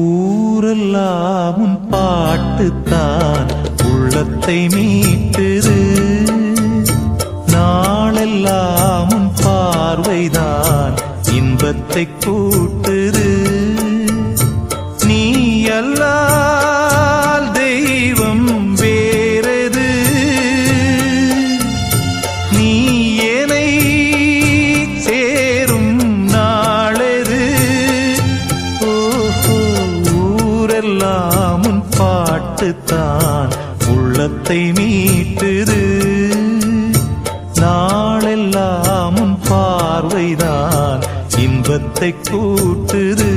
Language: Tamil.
ஊரெல்லாம் உன் பாட்டுத்தான் உள்ளத்தை மீட்டுது. நாளெல்லாம் உன் பார்வைதான் இன்பத்தை கூட்டுது. நீ எல்லாம் பாட்டுத்தான் உள்ளத்தை மீட்டுது. நாளெல்லாம் உன் பார்வைதான் இன்பத்தை கூட்டுது.